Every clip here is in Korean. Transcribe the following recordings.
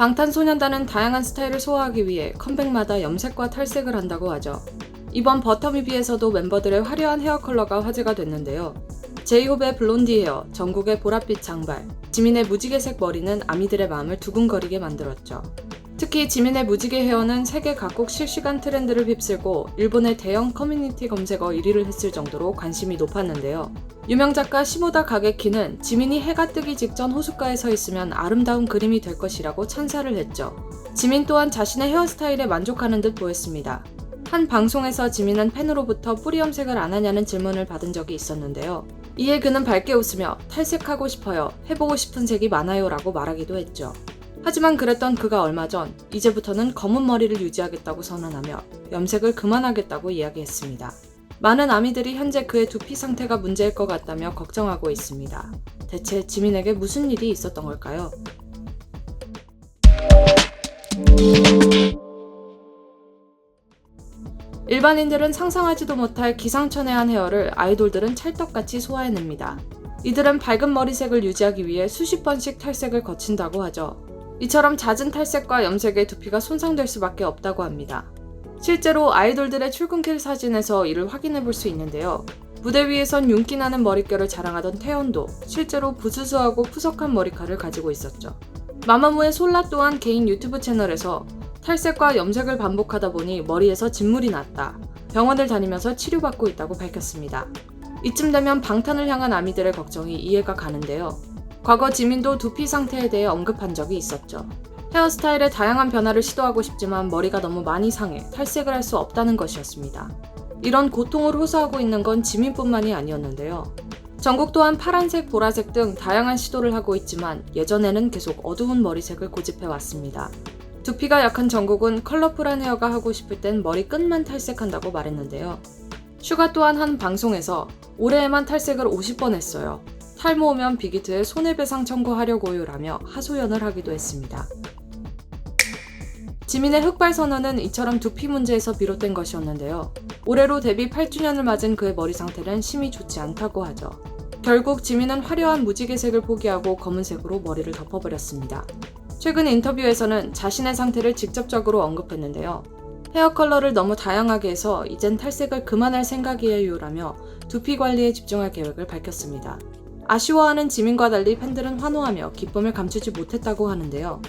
방탄소년단은 다양한 스타일을 소화하기 위해 컴백마다 염색과 탈색을 한다고 하죠. 이번 버터뮤비에서도 멤버들의 화려한 헤어 컬러가 화제가 됐는데요. 제이홉의 블론디 헤어, 정국의 보랏빛 장발, 지민의 무지개색 머리는 아미들의 마음을 두근거리게 만들었죠. 특히 지민의 무지개 헤어는 세계 각국 실시간 트렌드를 휩쓸고 일본의 대형 커뮤니티 검색어 1위를 했을 정도로 관심이 높았는데요. 유명 작가 시모다 가게키는 지민이 해가 뜨기 직전 호숫가에 서 있으면 아름다운 그림이 될 것이라고 찬사를 했죠. 지민 또한 자신의 헤어스타일에 만족하는 듯 보였습니다. 한 방송에서 지민은 팬으로부터 뿌리 염색을 안 하냐는 질문을 받은 적이 있었는데요. 이에 그는 밝게 웃으며 탈색하고 싶어요. 해보고 싶은 색이 많아요. 라고 말하기도 했죠. 하지만 그랬던 그가 얼마 전, 이제부터는 검은 머리를 유지하겠다고 선언하며 염색을 그만하겠다고 이야기했습니다. 많은 아미들이 현재 그의 두피 상태가 문제일 것 같다며 걱정하고 있습니다. 대체 지민에게 무슨 일이 있었던 걸까요? 일반인들은 상상하지도 못할 기상천외한 헤어를 아이돌들은 찰떡같이 소화해냅니다. 이들은 밝은 머리색을 유지하기 위해 수십 번씩 탈색을 거친다고 하죠. 이처럼 잦은 탈색과 염색에 두피가 손상될 수밖에 없다고 합니다. 실제로 아이돌들의 출근길 사진에서 이를 확인해 볼 수 있는데요. 무대 위에선 윤기 나는 머릿결을 자랑하던 태연도 실제로 부스스하고 푸석한 머리카락을 가지고 있었죠. 마마무의 솔라 또한 개인 유튜브 채널에서 탈색과 염색을 반복하다 보니 머리에서 진물이 났다. 병원을 다니면서 치료받고 있다고 밝혔습니다. 이쯤 되면 방탄을 향한 아미들의 걱정이 이해가 가는데요. 과거 지민도 두피 상태에 대해 언급한 적이 있었죠. 헤어스타일에 다양한 변화를 시도하고 싶지만 머리가 너무 많이 상해 탈색을 할 수 없다는 것이었습니다. 이런 고통을 호소하고 있는 건 지민뿐만이 아니었는데요. 전국 또한 파란색, 보라색 등 다양한 시도를 하고 있지만 예전에는 계속 어두운 머리색을 고집해 왔습니다. 두피가 약한 정국은 컬러풀한 헤어가 하고 싶을 땐 머리 끝만 탈색한다고 말했는데요. 슈가 또한 한 방송에서 올해에만 탈색을 50번 했어요. 탈모 오면 빅히트에 손해배상 청구하려고요라며 하소연을 하기도 했습니다. 지민의 흑발 선언은 이처럼 두피 문제에서 비롯된 것이었는데요. 올해로 데뷔 8주년을 맞은 그의 머리 상태는 심히 좋지 않다고 하죠. 결국 지민은 화려한 무지개색을 포기하고 검은색으로 머리를 덮어버렸습니다. 최근 인터뷰에서는 자신의 상태를 직접적으로 언급했는데요. 헤어 컬러를 너무 다양하게 해서 이젠 탈색을 그만할 생각이에요라며 두피 관리에 집중할 계획을 밝혔습니다. 아쉬워하는 지민과 달리 팬들은 환호하며 기쁨을 감추지 못했다고 하는데요.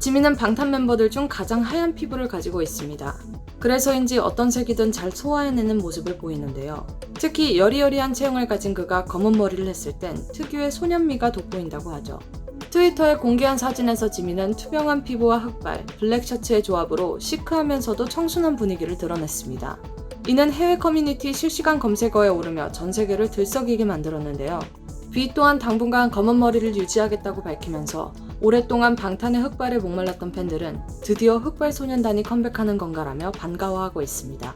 지민은 방탄 멤버들 중 가장 하얀 피부를 가지고 있습니다. 그래서인지 어떤 색이든 잘 소화해내는 모습을 보이는데요. 특히 여리여리한 체형을 가진 그가 검은 머리를 했을 땐 특유의 소년미가 돋보인다고 하죠. 트위터에 공개한 사진에서 지민은 투명한 피부와 흑발, 블랙 셔츠의 조합으로 시크하면서도 청순한 분위기를 드러냈습니다. 이는 해외 커뮤니티 실시간 검색어에 오르며 전 세계를 들썩이게 만들었는데요. 비 또한 당분간 검은 머리를 유지하겠다고 밝히면서 오랫동안 방탄의 흑발에 목말랐던 팬들은 드디어 흑발 소년단이 컴백하는 건가라며 반가워하고 있습니다.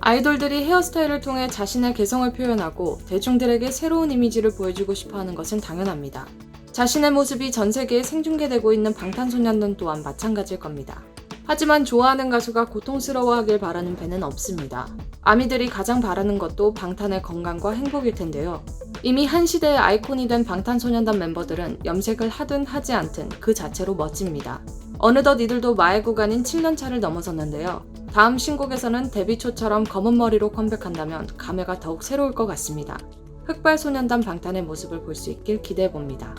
아이돌들이 헤어스타일을 통해 자신의 개성을 표현하고 대중들에게 새로운 이미지를 보여주고 싶어 하는 것은 당연합니다. 자신의 모습이 전 세계에 생중계되고 있는 방탄소년단 또한 마찬가지일 겁니다. 하지만 좋아하는 가수가 고통스러워하길 바라는 팬은 없습니다. 아미들이 가장 바라는 것도 방탄의 건강과 행복일 텐데요. 이미 한 시대의 아이콘이 된 방탄소년단 멤버들은 염색을 하든 하지 않든 그 자체로 멋집니다. 어느덧 이들도 마의 구간인 7년차를 넘어섰는데요. 다음 신곡에서는 데뷔 초처럼 검은 머리로 컴백한다면 감회가 더욱 새로울 것 같습니다. 흑발소년단 방탄의 모습을 볼 수 있길 기대해 봅니다.